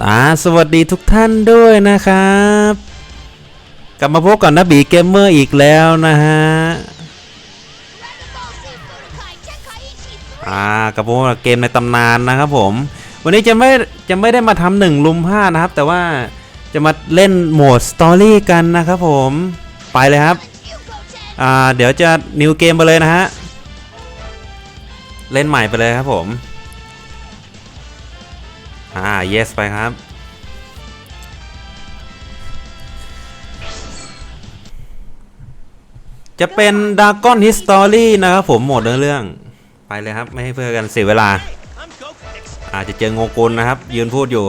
อ่าสวัสดีทุกท่านด้วยนะครับ กลับมาพบกับนบีเกมเมอร์อีกแล้วนะฮะอ่ากับพวกเกมในตำนานนะครับผม วันนี้จะไม่จะไม่ได้มาทำหนึ่งลุมห้านะครับ แต่ว่าจะมาเล่นโหมดสตอรี่กันนะครับผมไปเลยครับอ่าเดี๋ยวจะนิวเกมไปเลยนะฮะ เล่นใหม่ไปเลยครับผม อ่า yes ไปครับ จะเป็นด a g o n History นะครับผมโหมดเนื้อเรื่อง ไปเลยครับ ไม่ให้เพื่อกันเสียเวลา อาจจะเจอโงกุลนะครับ ยืนพูดอยู่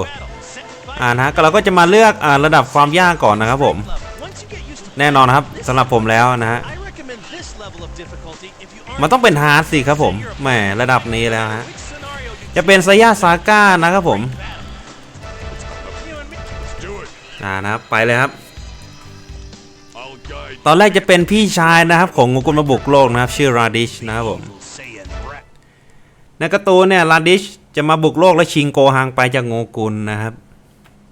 อ่านะฮะก็เราก็จะมาเลือกอ่าระดับความยากก่อนนะครับผม แน่นอนครับสำหรับผมแล้วนะฮะมันต้องเป็นฮาร์ดสิครับผมแหมระดับนี้แล้วฮะ จะเป็นสยาซาก้านะครับผมอ่านะครับไปเลยครับ ตอนแรกจะเป็นพี่ชายนะครับ ของงูกุลมาบุกโลกนะครับ ชื่อราดิชนะครับผมในกร์ตูนเนี่ยราดิชจะมาบุกโลกและชิงโกฮังไปจากโงกุลนะครับ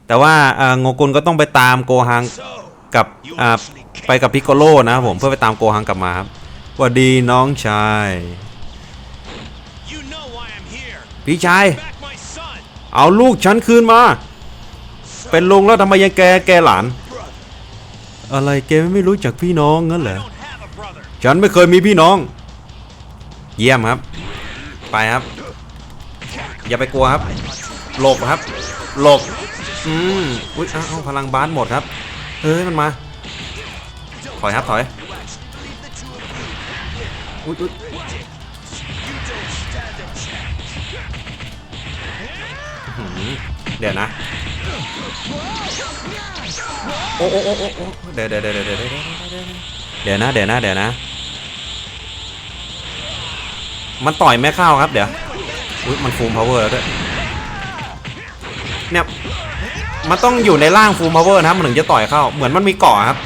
แต่ว่าเอ่อโงกุลก็ต้องไปตามโกฮังกับไปกับพิกโกโลนะครับผมเพื่อไปตามโกฮังกลับมาครับสวัสดีน้องชาย พี่ชาย เอาลูกฉันคืนมา เป็นลุงแล้วทำไมยังแกแกหลาน อะไรแกไม่รู้จักพี่น้องงั้นเหรอ ฉันไม่เคยมีพี่น้อง เยี่ยมครับ ไปครับ อย่าไปกลัวครับ หลบครับ หลบ อืมอุ้ยเอ้าพลังบ้านหมดครับ เฮ้ยมันมา ถอยครับถอยอุ้ยอุ้ย เดี๋ยวนะ โอ้โอ้โอ้โอ้เดี๋ยวเดี๋ยวเดี๋ยวเดี๋ยวเดี๋ยวเดี๋ยวนะเดี๋ยวนะเดี๋ยวนะ มันต่อยไม่เข้าครับเดี๋ยวอุ้ยมันฟูมพาวเวอร์แล้วด้วยเนี่ยมันต้องอยู่ในร่างฟูมพาวเวอร์นะครับมันถึงจะต่อยเข้า เหมือนมันมีเกาะครับ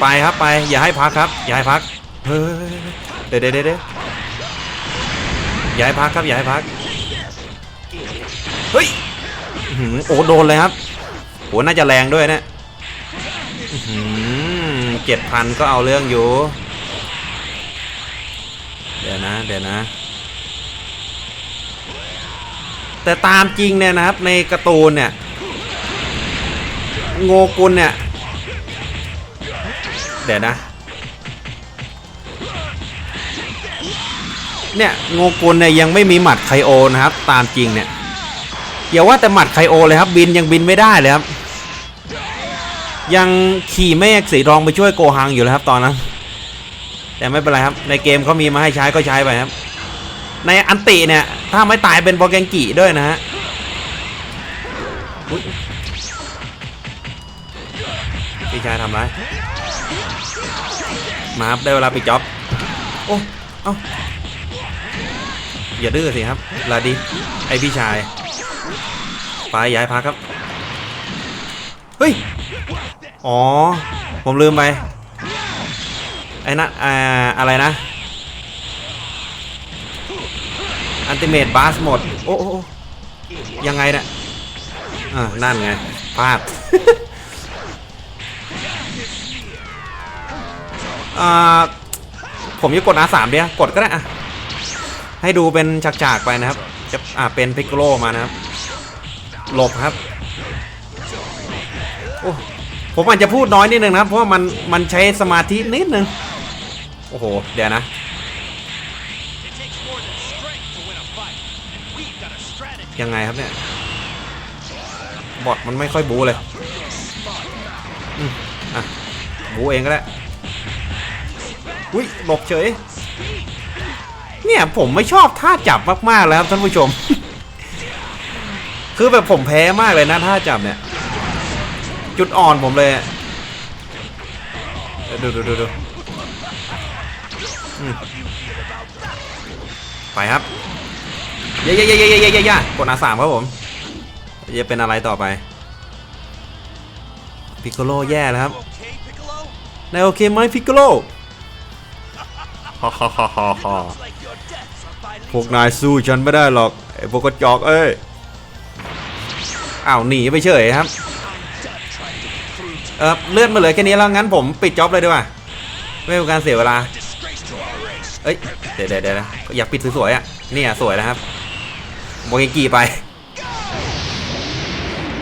ไปครับไปอย่าให้พักครับ อย่าให้พักเฮ้ยเดี๋ยวเดี๋ยวเดี๋ยว อย่าให้พักครับอย่าให้พัก เฮ้ยอื้อหือโอ้โดนเลยครับโหน่าจะแรงด้วยเนะเจ็ดพันก็เอาเรื่องอยู่ เดี๋ยวนะ เดี๋ยวนะ แต่ตามจริงเนี่ยนะครับ ในการ์ตูนเนี่ย โงกุลเนี่ย เดี๋ยวนะ เนี่ยโงกุลเนี่ยยังไม่มีหมัดไคโอนะครับ ตามจริงเนี่ยอย่าว่าแต่หมัดไคโอเลยครับ บินยังบินไม่ได้เลยครับ ยังขี่เมฆสีทองไปช่วยโกฮังอยู่เลยครับตอนนั้นแต่ไม่เป็นไรครับในเกมเขามีมาให้ใช้ก็ใช้ไปครับ ในอันติเนี่ยถ้าไม่ตายเป็นโปรแกงกิด้วยนะฮะพี่ชายทำไรมาครับได้เวลาปิดจ็อบโอ้เอ้า อย่าดื้อสิครับ ลาดีไอพี่ชายไปย้ายพักครับ เฮ้ย อ๋อ ผมลืมไป ไอ้นั่นอ่า อะไรนะ อันติเมตบาสหมด โอ้โอยังไงนี่ยอ่านั่นไงพลาดอ่าผมจะกด R3 เดียวกดก็ได้อะ ให้ดูเป็นฉากๆไปนะครับจะอ่าเป็นพิกโลมานะครับ หลบครับโอ้ผมอาจจะพูดน้อยนิดนึงนะครับ เพราะว่ามันมันใช้สมาธินิดนึง โอ้โห เดี๋ยวนะ ยังไงครับเนี่ย บอทมันไม่ค่อยบูเลยอืมอะบูเองก็ได้ อุ้ยหลบเฉย เนี่ยผมไม่ชอบท่าจับมากๆแล้วท่านผู้ชม คือแบบผมแพ้มากเลยนะท่าจับเนี่ย จุดอ่อนผมเลยดูดูดูดูไปครับเย่เย่เย่เย่ยเย่ยกดอาสามครับผมจะเป็นอะไรต่อไปพิกโกโลแย่แล้วครับนายโอเคไหมพิกโลฮ่าฮ่าฮ่าฮ่า พวกนายสู้ฉันไม่ได้หรอกไอ้พวกกระจอกเอ้ยอ้าวหนีไปเฉยครับเออเลื่อนมาเหลยแค่นี้แล้วงั้นผมปิดจ็อบเลยดีกว่าไม่เป็นการเสียเวลาเอ้ยเดี๋ยวเดี๋ยวเดี๋ยวนะอยากปิดสวยๆอะนี่ยสวยนะครับโมเกกีไป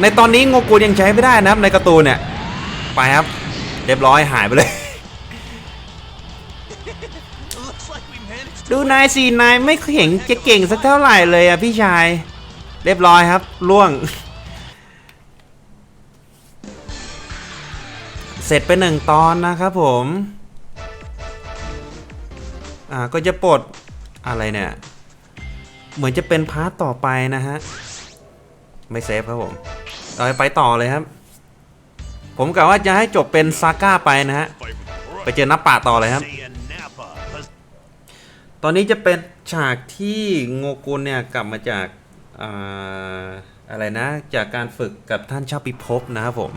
ในตอนนี้โงกุลยังใช้ไม่ได้นะครับในการ์ตูนเนี่ยไปครับ เรียบร้อยหายไปเลย ดูนายสี่นายไม่เห็นจะเก่งสักเท่าไหร่เลยอะพี่ชาย เรียบร้อยครับล่วง เสร็จไปหนึ่งตอนนะครับผม อ่าก็จะปลดอะไรเนี่ย เหมือนจะเป็นพาร์ทต่อไปนะฮะ ไม่เซฟครับผมเราไปต่อเลยครับ ผมกะว่าจะให้จบเป็นซาก้าไปนะฮะ ไปเจอนับป่าต่อเลยครับ ตอนนี้จะเป็นฉากที่โงกุลเนี่ยกลับมาจากอาอะไรนะ จากการฝึกกับท่านชาปิภพนะครับผม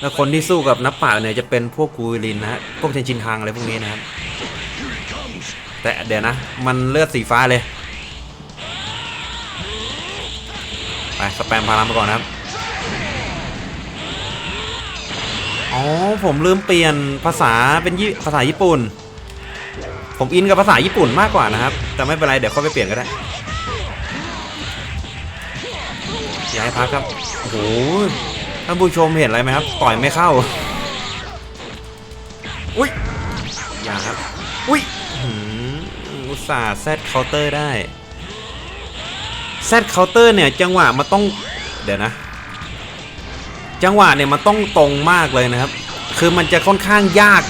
แล้วคนที่สู้กับนับป่าเนี่ยจะเป็นพวกกูรินนะฮะพวกเชนชินทางอะไรพวกนี้นะครับแต่เดี๋ยวนะ มันเลือดสีฟ้าเลย ไปสแปมพลังมาก่อนนะครับ อ๋อ ผมลืมเปลี่ยนภาษาเป็นยี่ภาษาญี่ปุ่น ผมอินกับภาษาญี่ปุ่นมากกว่านะครับ แต่ไม่เป็นไร เดี๋ยวค่อยไปเปลี่ยนก็ได้ย่าให้พักครับ โอ้โห ท่านผู้ชมเห็นอะไรไหมครับ ต่อยไม่เข้า อุ้ยอย่าครับ อุ้ยอุตส่าห์แซดเคาน์เตอร์ได้แซดเคาน์เตอร์เนี่ย จังหวะมันต้อง เดี๋ยวนะ จังหวะเนี่ยมันต้องตรงมากเลยนะครับ คือมันจะค่อนข้างยาก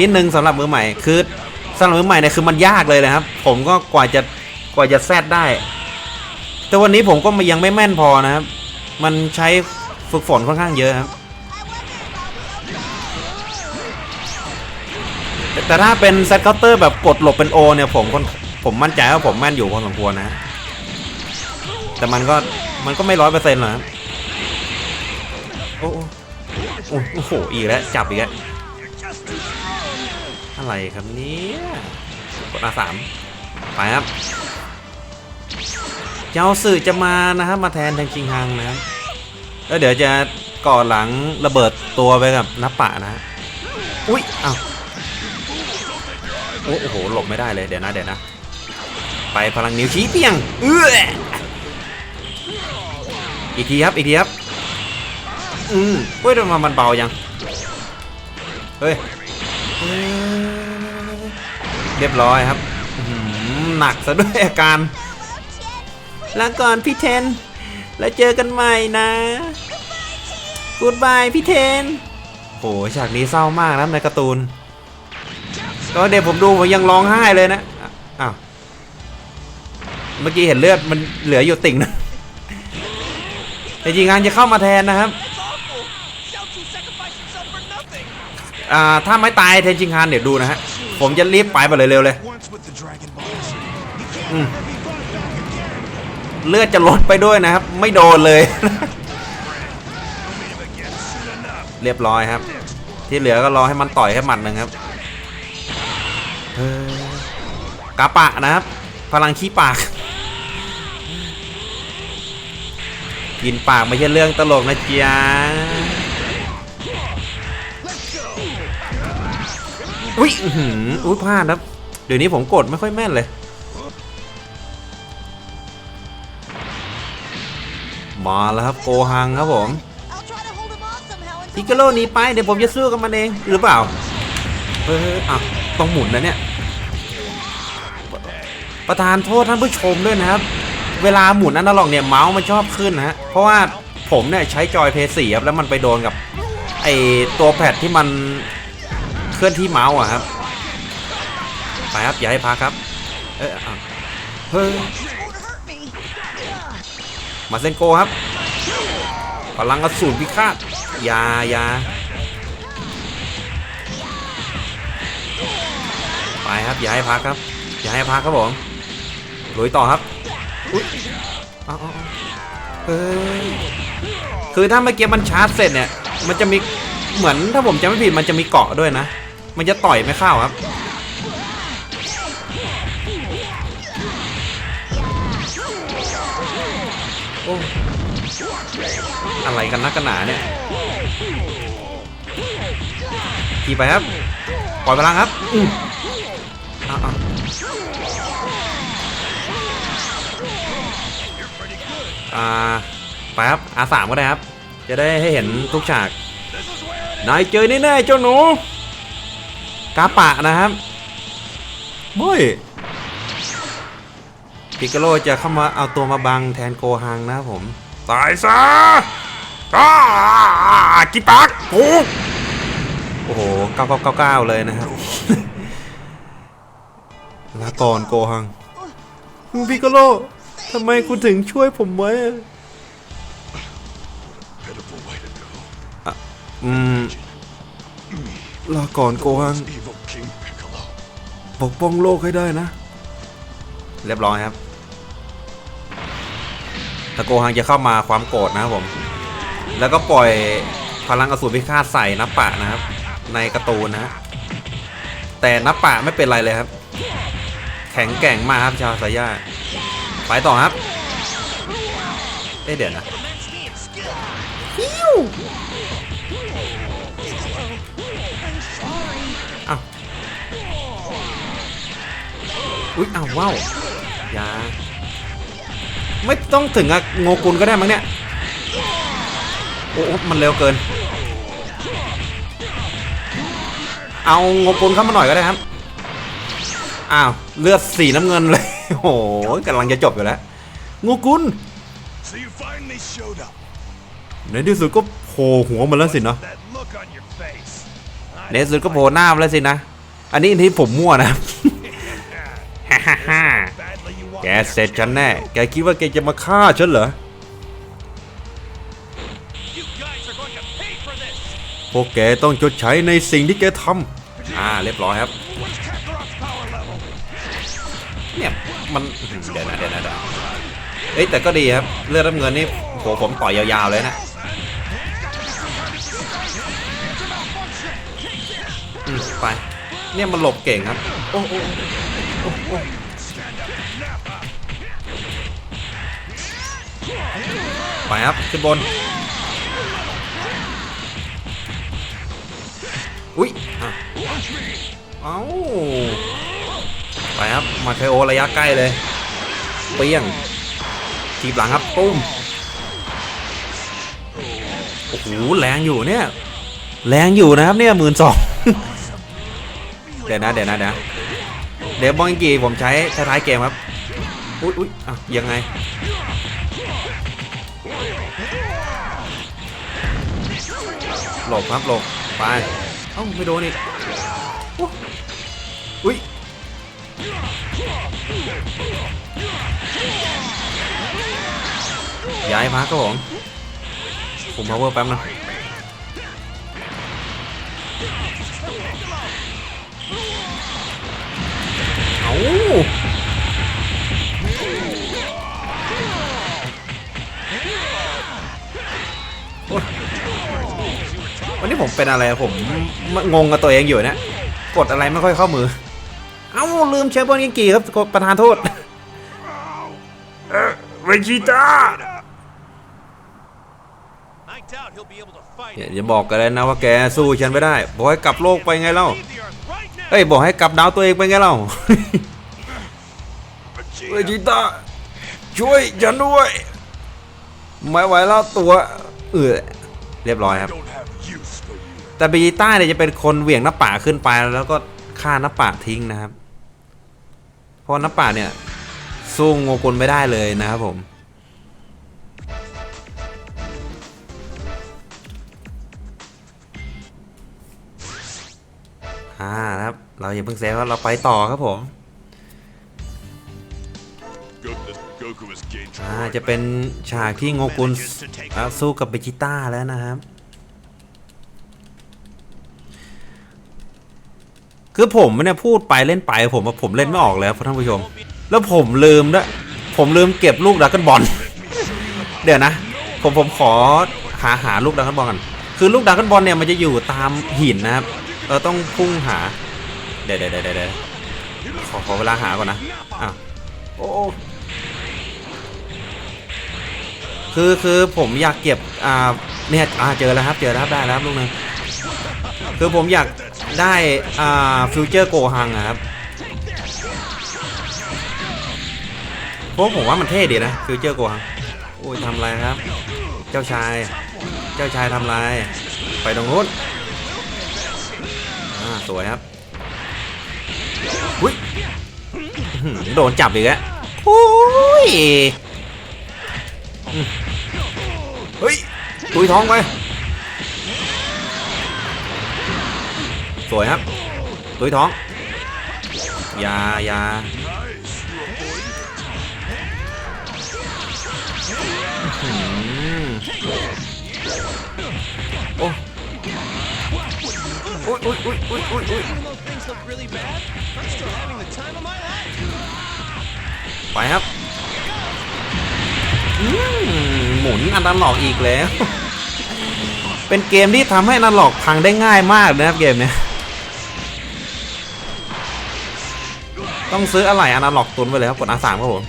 นิดนึงสำหรับมือใหม่ คือำหรับมือใหม่เนี่ยคือมันยากเลยนะครับ ผมก็กว่าจะกว่าจะแซดได้ แต่วันนี้ผมก็ยังไม่แม่นพอนะครับ มันใช้ฝึกฝนค่อนข้างเยอะครับแต่ถ้าเป็นแซดเคาน์เตอร์แบบกดหลบเป็นโอเนี่ยผมคนผมมั่นใจว่าผมแม่นอยู่พอสมควรนะ แต่มันก็มันก็ไม่ร้อยเปอร์เซ็นต์หรอกโอ้โหอีกแล้ว จับอีกแล้ว อะไรครับเนี่ยกดอาสามไปครับเจ้าสื่อจะมานะครับมาแทนแทงชิงฮังนะครับแล้วเดี๋ยวจะก่อหลังระเบิดตัวไปกับนับปะนะอุ้ยอ้าวโอ้โอ้โหหลบไม่ได้เลยเดี๋ยวนะเดี๋ยวนะ ไปพลังนิ้วชี้เปียงเอื้ออีกทีครับอีกทีครับอืมเฮ้ยทำไมมันเบายังเฮ้ย เรียบร้อยครับหนักซะด้วยอาการ แล้วก่อนพี่เทน แล้วเจอกันใหม่นะกูดบายพี่เทนโหฉากนี้เศร้ามากนะในการ์ตูนตอนเด็กผมดูผมยังร้องไห้เลยนะอ้าวเมื่อกี้เห็นเลือดมันเหลืออยู่ติ่งนะแต่จริงงานจะเข้ามาแทนนะครับอ่าถ้าไม่ตายเทนจิงฮานเดี๋ยวดูนะฮะ ผมจะรีบไปไปเลยเร็วเลยเลือดจะลดไปด้วยนะครับ ไม่โดนเลย เรียบร้อยครับ ที่เหลือก็รอให้มันต่อยแค่หมัดหนึ่งครับกาปะนะครับ พลังขี้ปาก กินปากไม่ใช่เรื่องตลกนะเจ๊ อุ้ยหืออุ้ยพลาดครับ เดี๋ยวนี้ผมกดไม่ค่อยแม่นเลย มาแล้วครับโกฮังครับผมพิกาโลหนีไปเดี๋ยวผมจะสู้กับมันเองหรือเปล่า เอออะต้องหมุนนะเนี่ย ประธานโทษท่านผู้ชมด้วยนะครับ เวลาหมุนอนาล็อกเนี่ยเมาส์มันชอบขึ้นนะฮะ เพราะว่าผมเนี่ยใช้จอยเพย์สี่ครับแล้วมันไปโดนกับไอตัวแพดที่มัน ลื่อนที่เมาส์อะครับ ไปครับ อย่าให้พักครับ เออเฮ้ยมาเซนโกครับพลังกระสุนพิฆาตยายาไปครับ อย่าให้พักครับ อย่าให้พักครับผมลุยต่อครับอุ๊ยเอาเอาเอาเฮ้ยคือถ้าเมื่อกี้มันชาร์จเสร็จเนี่ย มันจะมีเหมือนถ้าผมจำไม่ผิดมันจะมีเกาะด้วยนะ มันจะต่อยไม่เข้าครับโอ้อะไรกันนักกันหนาเนี่ยขี่ไปครับปล่อยพลังครับอืออ่าไปครับอาสามก็ได้ครับ จะได้ให้เห็นทุกฉาก นายเจอแน่ๆเจ้าหนู กาปะนะครับเฮ้ยปิกาโลจะเข้ามาเอาตัวมาบังแทนโกฮังนะครับผม ตายซะอ้ากิตักโอ้โอ้โห9999เลยนะครับลาก่อนโกฮังคุณปิกาโลทำไมคุณถึงช่วยผมไว้อะอืม ลาก่อนโกฮังปกป้องโลกให้ได้นะ เรียบร้อยครับถ้าโกฮังจะเข้ามาความโกรธนะครับผม แล้วก็ปล่อยพลังอสูรพิฆาตใส่นับปะนะครับ ในกร์ตูนนะ แต่นับปะไม่เป็นไรเลยครับ แข็งแกร่งมากครับชาวสายาไปต่อครับ เอ๊ะเดี๋ยวนะ อ้าวอุ๊ยอ้าวว้าวอยาไม่ต้องถึงอะโงกุลก็ได้มั้งเนี่ยโอ้โอ้มันเร็วเกิน เอาโงกุลเข้ามาหน่อยก็ได้ครับ อ้าว เลือดสีน้ำเงินเลย โอ้โหกำลังจะจบอยู่แล้วโงกุล So you finally showed up. ในที่สุดก็โผล่หัวมาแล้วสินะ ในสุดก็โผล่หน้ามาแล้วสินะ อันนี้ที่ผมมั่วนะฮ่าฮ่าฮ่าแกเสร็จฉันแน่ แกคิดว่าแกจะมาฆ่าฉันเหรอ พวกแกต้องชดใช้ในสิ่งที่แกทำอ่าเรียบร้อยครับ เนี่ย มันเดี๋ยวนะเดี๋ยวนะเดี๋ยวเอ้ยแต่ก็ดีครับ เลือดน้ำเงินนี่โหผมต่อยยาวๆเลยนะ ไป เนี่ยมันหลบเก่งครับ โอ้โอ้ไปครับ ขึ้นบน อุ้ยเอ้าไปครับ มาไคโอระยะใกล้เลย เปี้ยง ทีบหลังครับปุ้ม โอ้โห แรงอยู่เนี่ย แรงอยู่นะครับเนี่ยหมื่นสอง เดี๋ยวนะเดี๋ยวนะเดี๋ยวเดี๋ยวบอลกีผมใช้ท้ายเกมครับ อุ๊ยอุ๊ยอะยังไง หลบครับหลบไป เอ้าไม่โดนอีกอุ๊ยย้ายพักครับผมผม power แป๊บนะ เป็นอะไรอะผมงงกับตัวเองอยู่เนะกดอะไรไม่ค่อยเข้ามือ เอ้าลืมใช้บอลยิงกีครับกดประธานโทษเวจิต้า I doubt he'll be able to fight อย่า it. อย่าบอกกันเลยนะว่าแกสู้ฉันไม่ได้บอกให้กลับโลกไปไงเล่า Leave the Earth right now! เอ้ยบอกให้กลับดาวตัวเองไปไงเล่าเวจิต้าช่วยฉันด้วยไม่ไหวแล้วตัวเออเรียบร้อยครับ แต่เบจิต้าเนี่ยจะเป็นคนเหวี่ยงหน้าป่าขึ้นไปแล้วก็ฆ่าหน้าป่าทิ้งนะครับ เพราะหน้าป่าเนี่ยสู้โงกุลไม่ได้เลยนะครับผมอ่าครับ เราอย่าเพิ่งเซฟครับเราไปต่อครับผมอ่าจะเป็นฉากที่โงกุลสู้กับเบจิต้าแล้วนะครับ คือผมเนี่ยพูดไปเล่นไปผมว่าผมเล่นไม่ออกแล้วท่านผู้ชม แล้วผมลืมด้วยผมลืมเก็บลูกดักกันบอลเดี๋ยวนะ ผมผมขอหาหาลูกดักกันบอลกันคือลูกดักกันบอลเนี่ยมันจะอยู่ตามหินนะครับเราต้องพุ่งหา เดี๋ยวเดี๋ยวเดี๋ยวเดี๋ยวขอขอเวลาหาก่อนนะอ้าวโอ้คือคือผมอยากเก็บอ่าเนี่ยอ่าเจอแล้วครับเจอแล้วได้แล้วลูกนึงคือผมอยาก ได้อ่าฟิวเจอร์โกฮังอะครับพราะผมว่ามันเท่ดีนะฟิวเจอร์โกฮังโอ้ยทำไรครับ เจ้าชาย เจ้าชายทำไร ไปตรงนู้นอ่าสวยครับอุ้ยโดนจับอีกแล้วโอ้ยเฮ้ยตุยท้องไป สวยครับตุยท้องอยาอยาอื้อหือโอ้อุ๊ยอุ๊ยโอุ๊ยอุ๊ยอุ๊ยไปครับอืมหมุนอันดันหลอกอีกแล้ว เป็นเกมที่ทำให้อันดันหลอกพังได้ง่ายมากนะครับเกมเนี้ย ต้องซื้ออะไรอนดันหลอกตุนไว้เลยครับกด R3 ครับผม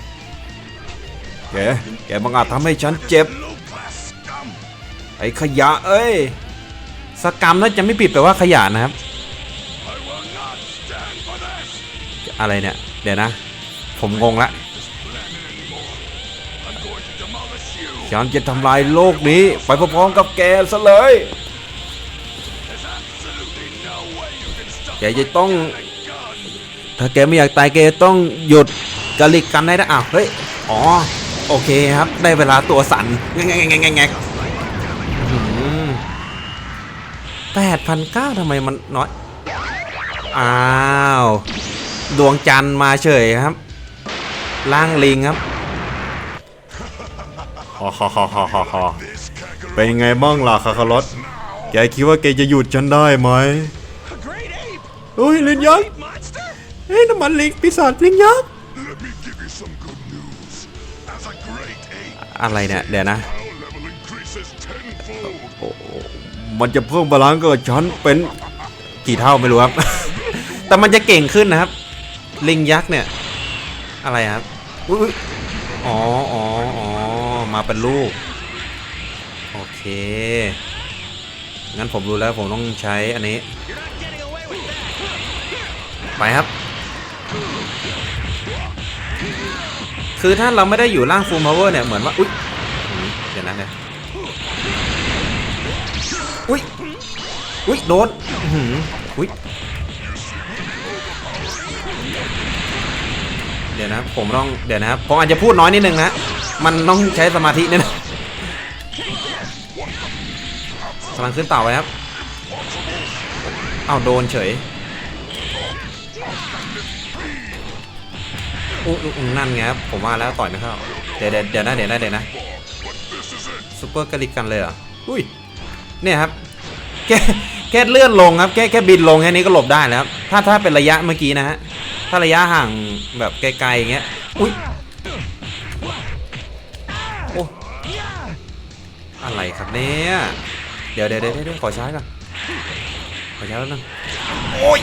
แกแกบังอาจทำให้ฉันเจ็บ ไอ้ขยะเอ้ย สกรรมถ้าจะไม่ปิดแปลว่าขยะนะครับ อะไรเนี่ย เดี๋ยวนะ ผมงงละฉันจะทำลายโลกนี้ ไปพร้อมๆกับแกซะเลยแกจะต้อง ถ้าแกไม่อยากตายแกต้องหยุดกะลิกกันได้นะอ้าวเฮ้ยอ๋อโอเคครับ ได้เวลาตัวสั่นแงงงงงงแงงแงงแปดพันเก้าทำไมมันน้อย อ้าว ดวงจันทร์มาเฉยครับ ล่างลิงครับฮอฮอฮอฮอฮอฮอเป็นไงบ้างล่ะคาคารอสแกคิดว่าแกจะหยุดฉันได้ไหมเฮ้ยลิงยักษ์ ฮ้ยน้ำมันลิงปีศาจลิงยักษ์ Let me give you some good news. As a great ape, อะไรเนี่ยเดี๋ยวนะ power level increases tenfold. โอ้โหมันจะเพิ่มพลังกับฉันเป็นกี่เท่าไม่รู้ครับ แต่มันจะเก่งขึ้นนะครับ ลิงยักษ์เนี่ย อะไรครับอุ๊ยอุ๊ยอ๋ออ๋ออ๋อมาเป็นลูก โอเค งั้นผมรู้แล้วผมต้องใช้อันนี้ You're not getting away with that! ไปครับ คือถ้าเราไม่ได้อยู่ล่างฟูลพาวเวอร์เนี่ยเหมือนว่าอุ๊ยเดี๋ยวนะเดี๋ยอุ๊ยอุ๊ยโดนอื้อหืออุ๊ยเดี๋ยวนะผมต้องเดี๋ยวนะครับผมอาจจะพูดน้อยนิดนึงนะมันต้องใช้สมาธินิดนึงกำลังขึ้นเต่าไปครับ เอ้าโดนเฉย อุ๊ยอุ๊ยอุ๊ยนั่นไงครับผมว่าแล้วต่อยไม่เข้าเดี๋ยวเดี๋ยวเดี๋ยวนะเดี๋ยวนะเดี๋ยวนะซุปเปอร์กาลิกกันเลยเหรออุ้ยเนี่ยครับแค่แค่เลื่อนลงครับแค่แค่บินลงแค่นี้ก็หลบได้แล้วครับถ้าถ้าเป็นระยะเมื่อกี้นะฮะถ้าระยะห่างแบบไกลๆอย่างเงี้ยอุ้ยโอ้อะไรครับเนี่ยเดี๋ยวเดี๋ยวเดี๋ยวเดดขอใช้ก่อนขอใช้แล้วนึงโอ้ย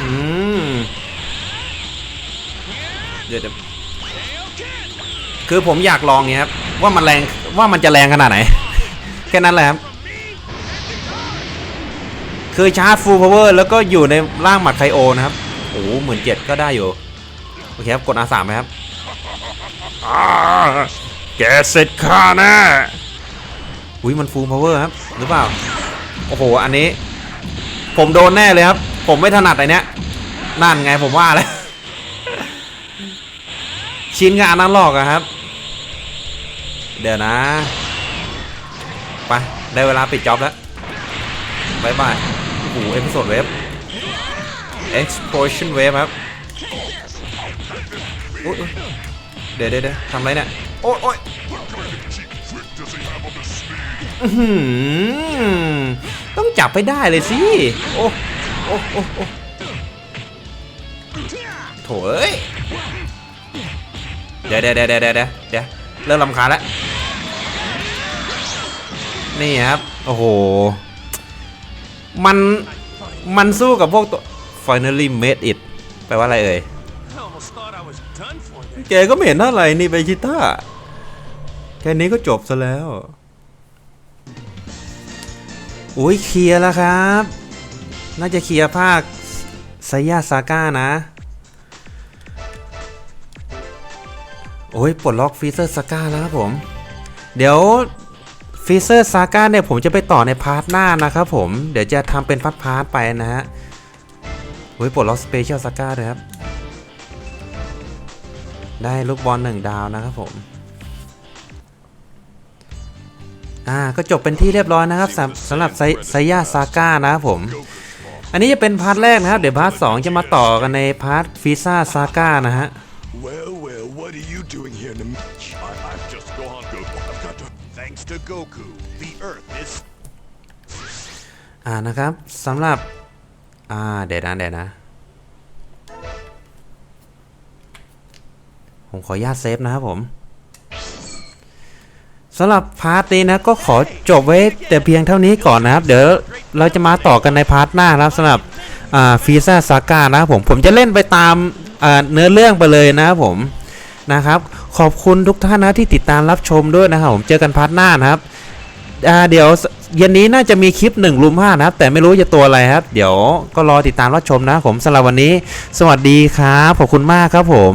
อืม เดี๋ยวเดี๋ยวคือผมอยากลองเนี่ยครับว่ามันแรงว่ามันจะแรงขนาดไหน แค่นั้นแหละครับคือชาร์จฟูลพาวเวอร์แล้วก็อยู่ในร่างหมัดไคโอนะครับโอ้หมื่นเจ็ดก็ได้อยู่โอเคครับกด R3 ไหมครับอ่าแกเสร็จข้าแน่อุ้ยมันฟูลพาวเวอร์ครับหรือเปล่าโอ้โหอันนี้ ผมโดนแน่เลยครับ ผมไม่ถนัดไอเนี้ยนั่นไงผมว่าแล้ว ชินกับอนาล็อกอะครับ เดี๋ยวนะไปได้เวลาปิดจ็อบแล้วบายบายโอ้โหเอพิโซดเวฟ explosion wave ครับอุ๊ยอุ๊ยเดี๋ยวเดี๋ยวเด้ทำไรเนี่ย โอ๊ยโอ๊ยต้องจับให้ได้เลยสิ โอ้ โอ้โอ้โอ้โถเอ้ย เดี๋ยวเดี๋ยวเดี๋ยวเดี๋ยวเดี๋ยวเดะเริ่มลำคาแล้วนี่ครับโอ้โหมันมันสู้กับพวกตัว finally made it แปลว่าอะไรเอ่ยแกก็ไม่เห็นเท่าไหร่นี่ไปชิต้าแค่นี้ก็จบซะแล้วอุ้ยเคลียร์แล้วครับ น่าจะเคลียร์ภาคไซยาซาก้านะ อ้ยปลดล็อกฟีเซอร์ซาก้าแล้วครับผม เดี๋ยวฟีเซอร์ซาก้าเนี่ยผมจะไปต่อในพาร์ทหน้านะครับผม เดี๋ยวจะทำเป็นพาร์ทพาร์ทไปนะฮะโอ้ยปลดล็อกสเปเชียลซาก้าเลยครับ ได้ลูกบอลหนึ่งดาวนะครับผม อ่าก็จบเป็นที่เรียบร้อยนะครับสำสำหรับไซไซยาซาก้านะครับผม อันนี้จะเป็นพาร์ทแรกนะครับ เดี๋ยวพาร์ทสองจะมาต่อกันในพาร์ทฟีซ่าซาก้านะฮะ Well, well, what are you doing here, Nam? I, I'm just Gohan Goku. I've got to. Thanks to Goku, the Earth is อ่านะครับสำหรับ อ่าเดี๋ยวนะเดี๋ยวนะ ผมขออนุญาตเซฟนะครับผมสำหรับพาร์ทนี้นะก็ขอจบไว้แต่เพียงเท่านี้ก่อนนะครับ เดี๋ยวเราจะมาต่อกันในพาร์ทหน้านะครับสำหรับอ่า ฟีซ่าซาก้านะครับผมผมจะเล่นไปตามเนื้อเรื่องไปเลยนะครับผมนะครับขอบคุณทุกท่านนะที่ติดตามรับชมด้วยนะครับผมเจอกันพาร์ทหน้านะครับเดี๋ยวเย็นนี้น่าจะมีคลิป1ลุม5นะครับ แต่ไม่รู้จะตัวอะไรครับ เดี๋ยวก็รอติดตามรับชมนะครับผมสำหรับวันนี้ สวัสดีครับ ขอบคุณมากครับผม